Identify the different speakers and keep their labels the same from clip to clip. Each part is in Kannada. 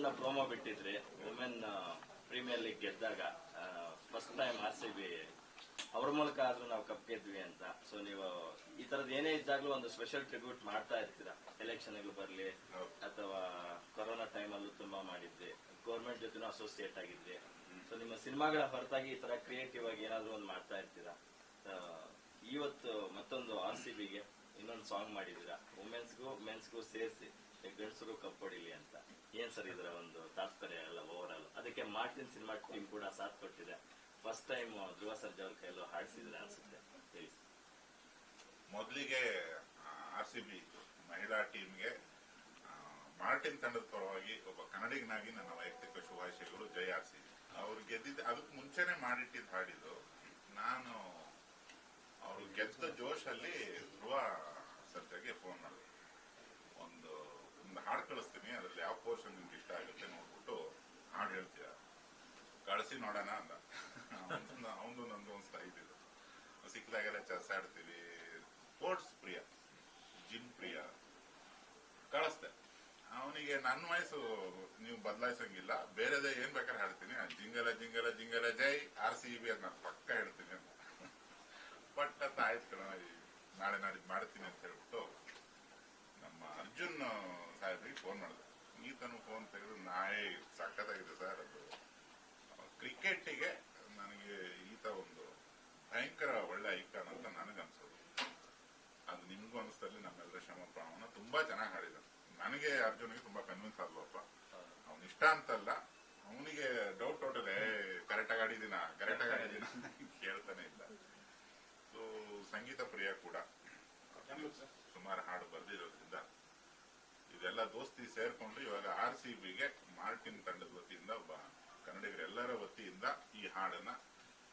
Speaker 1: ಸಣ್ಣ ಪ್ರೋಮೋ ಬಿಟ್ಟಿದ್ರಿ ವುಮೆನ್ ಪ್ರೀಮಿಯರ್ ಲೀಗ್ ಗೆದ್ದಾಗ first time R C B ಅವ್ರ ಮೂಲಕ ಆದ್ರೂ ನಾವು ಕಪ್ ಗೆದ್ವಿ ಅಂತ. ಸೊ ನೀವು ಈ ತರದ್ ಏನೇ ಇದ್ದಾಗ್ಲೂ ಒಂದು ಸ್ಪೆಷಲ್ ಟ್ರಿಬ್ಯೂಟ್ ಮಾಡ್ತಾ ಇರ್ತೀರಾ? ಎಲೆಕ್ಷನ್ ಬರ್ಲಿ ಅಥವಾ ಕೊರೋನಾ ಟೈಮ್ ಅಲ್ಲೂ ತುಂಬಾ ಮಾಡಿದ್ರಿ ಗೌರ್ಮೆಂಟ್ ಜೊತೆನೂ ಅಸೋಸಿಯೇಟ್ ಆಗಿದ್ರಿ. ಸೊ ನಿಮ್ಮ ಸಿನಿಮಾಗಳ ಹೊರತಾಗಿ ಈ ತರ ಕ್ರಿಯೇಟಿವ್ ಆಗಿ ಏನಾದ್ರೂ ಒಂದು ಮಾಡ್ತಾ ಇರ್ತೀರಾ? ಇವತ್ತು ಮತ್ತೊಂದು ಆರ್ ಸಿ ಬಿಗೆ ಇನ್ನೊಂದು ಸಾಂಗ್ ಮಾಡಿದೀರಾ ವುಮೆನ್ಸ್ಗೂ ಮೆನ್ಸ್ಗೂ ಸೇರಿಸಿ ಗಂಡಸರು ಕಪ್ ಏನ್ ಸರ್ ಇದರ ಒಂದು ತಾತ್ಪರ್ಯ ಎಲ್ಲ ಓವರ್ ಆಲ್ ಅದಕ್ಕೆ ಮಾರ್ಟಿನ್ ಸಿನಿಮಾ ಟೀಮ್ ಕೂಡ ಸಾಥ್ ಕೊಟ್ಟಿದೆ. ಫಸ್ಟ್ ಟೈಮ್ ಧ್ರುವ ಸರ್ಜಾ ಅವ್ರ ಕೈಯಲ್ಲೂ ಹಾಡಿಸಿದ್ರೆ ಅನ್ಸುತ್ತೆ. sir.
Speaker 2: ಮೊದಲಿಗೆ ಆರ್ ಸಿ ಬಿ ಮಹಿಳಾ ಟೀಮ್ಗೆ ಮಾರ್ಟಿನ್ ತಂಡದ ಪರವಾಗಿ ಒಬ್ಬ ಕನ್ನಡಿಗನಾಗಿ ನನ್ನ ವೈಯಕ್ತಿಕ ಶುಭಾಶಯಗಳು. ಜಯ ಆರ್ ಸಿ ಬಿ ಅವ್ರು ಗೆದ್ದಿದ್ದ, ಅದಕ್ಕೆ ಮುಂಚೆನೆ ಮಾಡಿಟ್ಟಿದ್ದು ಹಾಡಿದ್ದು ನಾನು ಅವರು ಗೆದ್ದ ಜೋಶಲ್ಲಿ ಧ್ರುವ ಸರ್ಜಾಗೆ ಫೋನ್ ಮಾಡಿದೆ ಒಂದು ಒಂದು ಹಾಡು ಕಳಿಸ್ತೀನಿ ಯಾವ ನಿಮ್ಗೆ ಆಗುತ್ತೆ ನೋಡ್ಬಿಟ್ಟು ಹಾಡು ಹೇಳ್ತೀಯ. ಕಳಿಸಿ ನೋಡೋಣ ಅಂದ ಅವನು ನಂದು ಒಂದು ಸ್ಟೈಲ್ ಇದು. ಸಿಕ್ಕದಾಗೆಲ್ಲ ಚೆಸ್ ಆಡ್ತೀವಿ. ಸ್ಪೋರ್ಟ್ಸ್ ಪ್ರಿಯ. ಜಿಮ್ ಪ್ರಿಯ. ಕಳಿಸ್ದೆ. ಅವನಿಗೆ ನನ್ನ ವಯಸ್ಸು ನೀವು ಬದಲಾಯಿಸಂಗಿಲ್ಲ. ಬೇರೆದೇ ಏನ್ ಬೇಕಾದ್ರೆ ಹಾಡ್ತೀನಿ. ಜಿಂಗಲ ಜಿಂಗಲ ಜಿಂಗಲ, ಜೈ ಆರ್ ಸಿ ಬಿ ಅಂತ ನಾನು ಪಕ್ಕ ಹೇಳ್ತೀನಿ ಅಂತ. ಬಟ್ ಆಯ್ತು ಕಣ ನಾಳೆ ನಾಡಿದ್ದು ಮಾಡ್ತೀನಿ ಅಂತ ಹೇಳ್ಬಿಟ್ಟು ನಮ್ಮ ಅರ್ಜುನ್ ಸಾಹೇಬ್ರಿಗೆ ಫೋನ್ ಮಾಡಿದೆ. ಈತನು ಫೋನ್ ತೆಗೆದು ನಾಳೆ ಸಖತ್ತಾಗಿದೆ ಸರ್ ಅದು. ಕ್ರಿಕೆಟಿಗೆ ನನಗೆ ಈತ ಒಂದು ಭಯಂಕರ ಒಳ್ಳೆ ಐಕಾನ್ ಅಂತ ನನಗನ್ಸೋದು. ಅದು ನಿಮ್ಗೂ ಅನಿಸ್ತಲ್ಲಿ ನಮ್ಮೆಲ್ಲರ ಶ್ರಮ ಪ್ರಾಣ ತುಂಬಾ ಚೆನ್ನಾಗಿ ಹಾಡಿದ ನನಗೆ ಅರ್ಜುನ್ಗೆ ತುಂಬಾ ಕನ್ವಿನ್ಸ್ ಆದ್ಲಪ್ಪ. ಅವ್ನ ಇಷ್ಟ ಅಂತಲ್ಲ ಅವನಿಗೆ ಡೌಟ್ ಟೋಟಲ್ ಕರೆಕ್ಟಾಗಿ ಆಡಿದಿನ ಕರೆಕ್ಟಾಗಿ ಆಡಿದಿನ? ಕೇಳ್ತಾನೆ ಇಲ್ಲ. ಸೊ ಸಂಗೀತ ಪ್ರಿಯ ಕೂಡ. ಸುಮಾರು ಹಾಡು ಬರೆದಿರೋದ್ರಿಂದ ಇದೆಲ್ಲ ದೋಸ್ತಿ ಸೇರ್ಕೊಂಡು ಇವಾಗ ಆರ್ ಸಿ ಬಿಗೆ ಮಾರ್ಟಿನ್ ತಂಡದ ವತಿಯಿಂದ ಒಬ್ಬ ಕನ್ನಡಿಗರೆಲ್ಲರ ವತಿಯಿಂದ ಈ ಹಾಡನ್ನ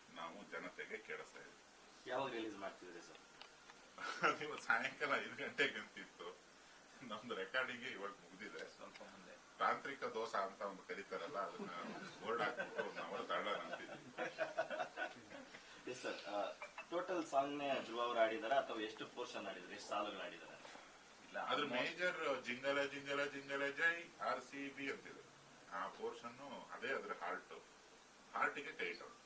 Speaker 2: ನಾವು ಜನತೆಗೆ ಕೇಳಿಸ್ತಾ ಇದ್ದೀವಿ.
Speaker 1: ಯಾವಾಗ ರಿಲೀಸ್ ಮಾಡ್ತಿದ್ರಿ ಸರ್?
Speaker 2: ಇವತ್ತು ಸಾಯಂಕಾಲ ಐದು ಗಂಟೆಗೆ ಅಂತಿತ್ತು ನಮ್ದು ರೆಕಾರ್ಡಿಂಗ್ ಇವಾಗ ಮುಗಿದಿದೆ.
Speaker 1: ಸ್ವಲ್ಪ ಮುಂದೆ.
Speaker 2: ತಾಂತ್ರಿಕ ದೋಷ ಅಂತ ಒಂದು ಕರೀತಾರಲ್ಲ ಅದನ್ನ ಬೋರ್ಡ್ ಹಾಕ್ಬಿಟ್ಟು ನಾವು ಅವರ್ ಅಂತಿದ್ವಿ.
Speaker 1: ಸರ್ ಟೋಟಲ್ ಸಾಂಗ್ ನೇ ಧ್ರುವ ಅವರು ಆಡಿದಾರ ಅಥವಾ ಎಷ್ಟು ಪೋರ್ಷನ್ ಆಡಿದ್ರು ಎಷ್ಟು ಸಾಲುಗಳು ಆಡಿದಾರೆ ಇಲ್ಲ.
Speaker 2: ಅದ್ರ ಮೇಜರ್ ಜಿಂಗಲ ಜಿಂಗಲ ಜಿಂಗಲ ಜೈ ಆರ್ ಸಿ ಬಿ ಅಂತಿದೆ. ಆ ಪೋರ್ಷನ್ ಅದೇ ಅದ್ರ ಹಾರ್ಟ್ ಹಾರ್ಟಿಗೆ ಇಟ್ಟವ್ರು